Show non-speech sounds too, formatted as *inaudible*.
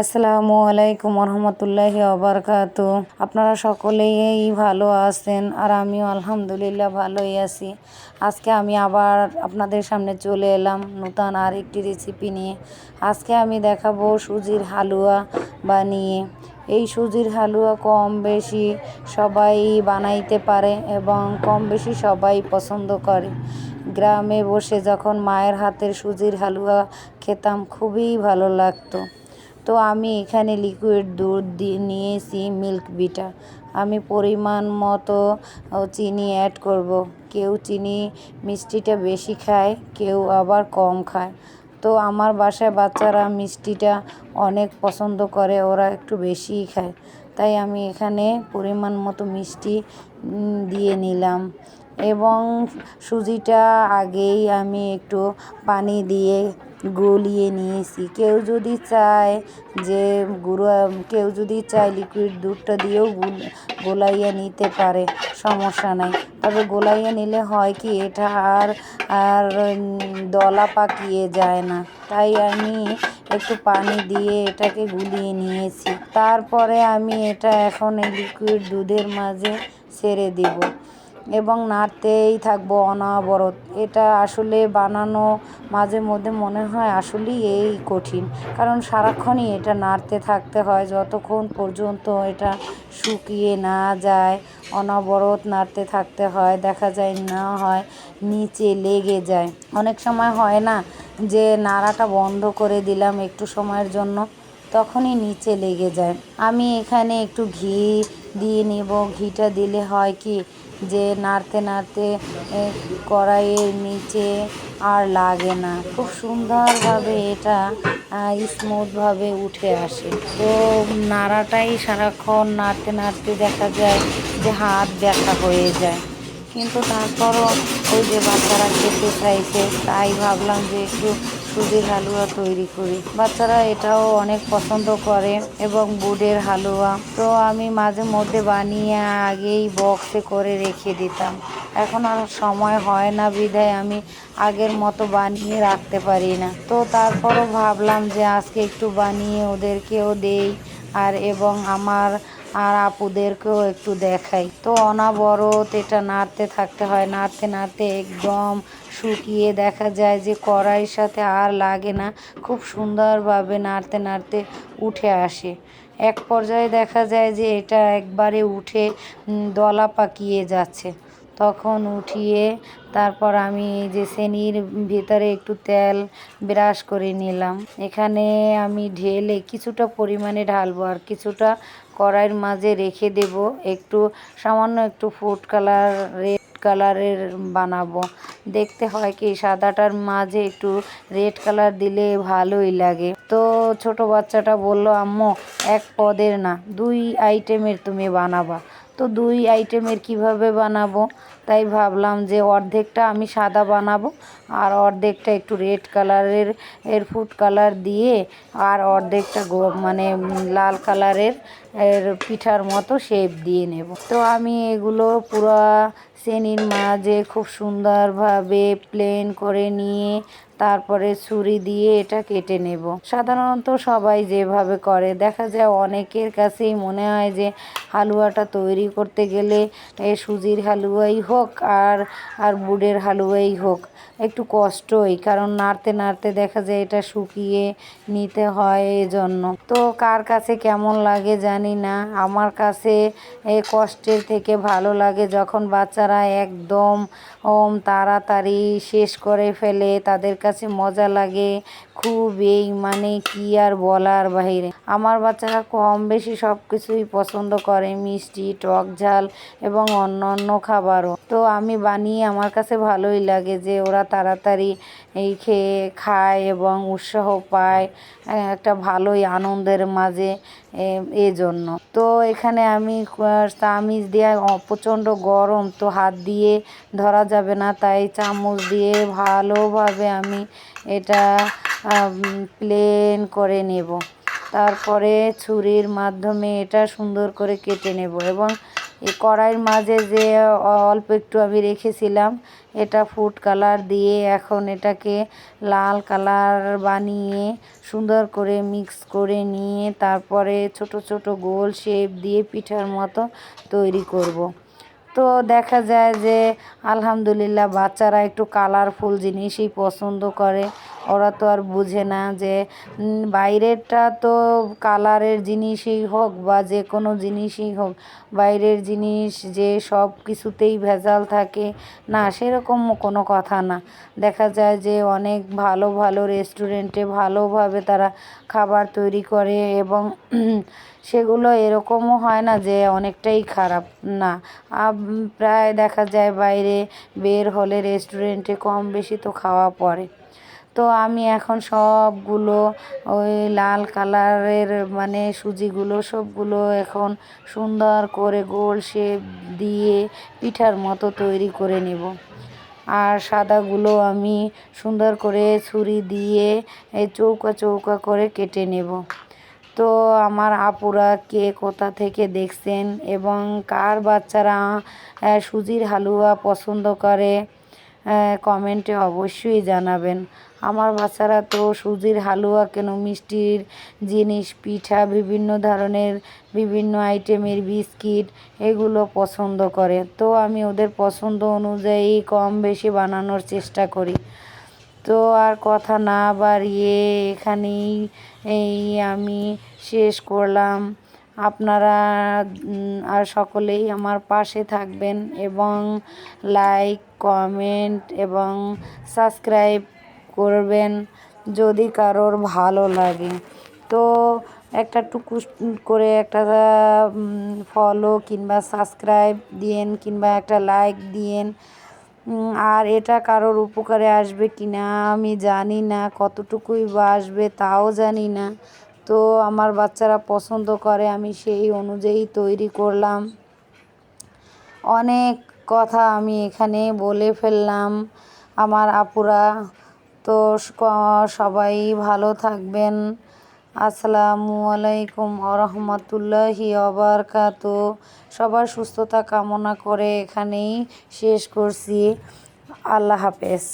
আসসালামু আলাইকুম রহমতুল্লাহি আবরকাত আপনারা সকলেই ভালো আছেন আর আমিও আলহামদুলিল্লাহ ভালোই আছি। আজকে আমি আবার আপনাদের সামনে চলে এলাম নূতন আর একটি রেসিপি নিয়ে। আজকে আমি দেখাবো সুজির হালুয়া বানিয়ে। এই সুজির হালুয়া কম বেশি সবাই বানাইতে পারে এবং কম বেশি সবাই পছন্দ করে। গ্রামে বসে যখন মায়ের হাতের সুজির হালুয়া খেতাম, খুবই ভালো লাগতো। তো আমি এখানে লিকুইড দুধ নিয়েছি মিল্ক বিটা আমি পরিমাণ মতো চিনি অ্যাড করব। কেউ চিনি মিষ্টিটা বেশি খায়, কেউ আবার কম খায়। তো আমার বাসায় বাচ্চারা মিষ্টিটা অনেক পছন্দ করে, ওরা একটু বেশিই খায়। তাই আমি এখানে পরিমাণ মতো মিষ্টি দিয়ে নিলাম। এবং সুজিটা আগেই আমি একটু পানি দিয়ে গলিয়ে নিয়েছি। কেউ যদি চায় যে গুঁড়ো, কেউ যদি চায় লিকুইড দুধটা দিয়েও গোলাইয়া নিতে পারে, সমস্যা নাই। তবে গোলাইয়া নিলে হয় কি, এটা আর আর দলা পাকিয়ে যায় না। তাই আমি একটু পানি দিয়ে এটাকে গুলিয়ে নিয়েছি। তারপরে আমি এটা এখন এই লিকুইড দুধের মাঝে ছেড়ে দিব। এবং নাড়তেই থাকব অনবরত। এটা আসলে বানানো মাঝে মধ্যে মনে হয় আসলেই এই কঠিন। কারণ সারাক্ষণই এটা নাড়তে থাকতে হয়। যতক্ষণ পর্যন্ত এটা শুকিয়ে না যায়, অনবরত নাড়তে থাকতে হয়, দেখা যায় না হয়, নিচে লেগে যায়। অনেক সময় হয় না যে নাড়াটা বন্ধ করে দিলাম একটু সময়ের জন্য, তখনই নিচে লেগে যায়। আমি এখানে একটু ঘি দিয়ে নেব। ঘিটা দিলে হয় কি যে নাড়তে নাড়তে কড়াইয়ের নিচে আর লাগে না। খুব সুন্দরভাবে এটা স্মুথভাবে উঠে আসে। তো নাড়াটাই সারাক্ষণ নাড়তে নাড়তে দেখা যায় যে হাত ব্যথা হয়ে যায়। কিন্তু তারপরও ওই যে বাচ্চারা খেতে চাইছে, তাই ভাবলাম যে একটু সুজির হালুয়া তৈরি করি। বাচ্চারা এটাও অনেক পছন্দ করে এবং বুটের হালুয়া। তো আমি মাঝে মধ্যে বানিয়ে আগেই বক্সে করে রেখে দিতাম। এখন আর সময় হয় না বিধায় আমি আগের মতো বানিয়ে রাখতে পারি না। তো তারপরও ভাবলাম যে আজকে একটু বানিয়ে ওদেরকেও দেই। আর এবং আমার আর আপুদেরকেও একটু দেখাই। তো অনাবরত এটা নাড়তে থাকতে হয়, নাড়তে নাড়তে একদম শুকিয়ে দেখা যায় যে কড়াইয়ের সাথে আর লাগে না, খুব সুন্দরভাবে নাড়তে নাড়তে উঠে আসে। এক পর্যায়ে দেখা যায় যে এটা একবারে উঠে দলা পাকিয়ে যাচ্ছে। তখন উঠিয়ে তারপর আমি যে সেনির ভিতরে একটু তেল ব্রাশ করে নিলাম। এখানে আমি ঢেলে কিছুটা পরিমাণে ঢালবো আর কিছুটা কড়াইয়ের মাঝে রেখে দেব। একটু সামান্য একটু ফুড কালার, রেড কালারের বানাবো। দেখতে হয় কি, সাদাটার মাঝে একটু রেড কালার দিলে ভালোই লাগে। তো ছোট বাচ্চাটা বলল, আম্মু, এক পদের না, দুই আইটেমের তুমি বানাবা। তো দুই আইটেমের কীভাবে বানাবো? তাই ভাবলাম যে অর্ধেকটা আমি সাদা বানাবো, আর অর্ধেকটা একটু রেড কালারের এর ফুড কালার দিয়ে, আর অর্ধেকটা মানে লাল কালারের এর পিঠার মতো শেপ দিয়ে নেব। তো আমি এগুলো পুরো শ্রেণির মাঝে খুব সুন্দরভাবে প্লেন করে নিয়ে তারপরে ছুরি দিয়ে এটা কেটে নেব। সাধারণত সবাই যেভাবে করে, দেখা যায় অনেকের কাছেই মনে হয় যে হালুয়াটা তৈরি করতে গেলে এ সুজির হালুয়াই হোক আর আর বুটের হালুয়াই হোক, একটু কষ্টই, কারণ নাড়তে নাড়তে দেখা যায় এটা শুকিয়ে নিতে হয় এজন্য। তো কার কাছে কেমন লাগে জানি না, আমার কাছে এই কষ্টের থেকে ভালো লাগে যখন বাচ্চারা একদম ওম তাড়াতাড়ি শেষ করে ফেলে তাদের কাছে মজা লাগে। খুব এই মানে কি আর বলার বাহিরে। আমার বাচ্চারা কম বেশি সব কিছুই পছন্দ করে, মিষ্টি, টক ঝাল এবং অন্য অন্য খাবারও। তো আমি বানিয়ে আমার কাছে ভালোই লাগে যে ওরা তাড়াতাড়ি এই খেয়ে, খায় এবং উৎসাহ পায় একটা ভালোই আনন্দের মাঝে এজন্য। তো এখানে আমি চামিচ দিয়ে প্রচণ্ড গরম, তো হাত দিয়ে ধরা যাবে না। তাই চামচ দিয়ে ভালোভাবে আমি এটা প্লেন করে নেব তারপরে ছুরির মাধ্যমে এটা সুন্দর করে কেটে নেব এবং এই কড়াইয়ের মাঝে যে অল্প একটু আমি রেখেছিলাম, এটা ফুড কালার দিয়ে এখন এটাকে লাল কালার বানিয়ে সুন্দর করে মিক্স করে নিয়ে তারপরে ছোট ছোট গোল শেপ দিয়ে পিঠার মতো তৈরি করব। তো দেখা যায় যে আলহামদুলিল্লাহ বাচ্চারা একটু কালারফুল জিনিসই পছন্দ করে ওরা তো আর বুঝে না যে বাইরেরটা তো কালারের জিনিসই হোক বা যে কোনো জিনিসই হোক, বাইরের জিনিস যে সব কিছুতেই ভেজাল থাকে, না, সেরকম কোনো কথা না। দেখা যায় যে অনেক ভালো ভালো রেস্টুরেন্টে ভালোভাবে তারা খাবার তৈরি করে এবং *clears throat* সেগুলো এরকমও হয় না যে অনেকটাই খারাপ, না। প্রায় দেখা যায় বাইরে বের হলে রেস্টুরেন্টে কম বেশি তো খাওয়া পড়ে। তো আমি এখন সবগুলো ওই লাল কালারের মানে সুজিগুলো সবগুলো এখন সুন্দর করে গোল শেপ দিয়ে পিঠার মতো তৈরি করে নেব। আর সাদাগুলো আমি সুন্দর করে ছুরি দিয়ে চৌকা চৌকা করে কেটে নেব। তো আমার আপুরা কে কোথা থেকে দেখছেন এবং কার বাচ্চারা সুজির হালুয়া পছন্দ করে কমেন্টে অবশ্যই জানাবেন। আমার বাচ্চারা তো সুজির হালুয়া কেন, মিষ্টির জিনিস, পিঠা, বিভিন্ন ধরনের, বিভিন্ন আইটেমের বিস্কিট এগুলো পছন্দ করে। তো আমি ওদের পছন্দ অনুযায়ী কম বেশি বানানোর চেষ্টা করি। তো আর কথা না বাড়িয়ে এখানেই এই আমি শেষ করলাম। আপনারা আর সকলেই আমার পাশে থাকবেন এবং লাইক কমেন্ট এবং সাবস্ক্রাইব করবেন যদি কারোর ভালো লাগে। তো একটা টুকু করে একটা ফলো কিংবা সাবস্ক্রাইব দিয়েন কিংবা একটা লাইক দিয়েন। আর এটা কারোর উপকারে আসবে কি না আমি জানি না, কতটুকুই বা আসবে তাও জানি না। তো আমার বাচ্চারা পছন্দ করে, আমি সেই অনুযায়ী তৈরি করলাম। অনেক কথা আমি এখানে বলে ফেললাম, আমার আপুরা। তো সবাই ভালো থাকবেন। আসসালামু আলাইকুম আরহামতুল্লাহি অবরকাত সবার সুস্থতা কামনা করে এখানেই শেষ করছি। আল্লাহ হাফেজ।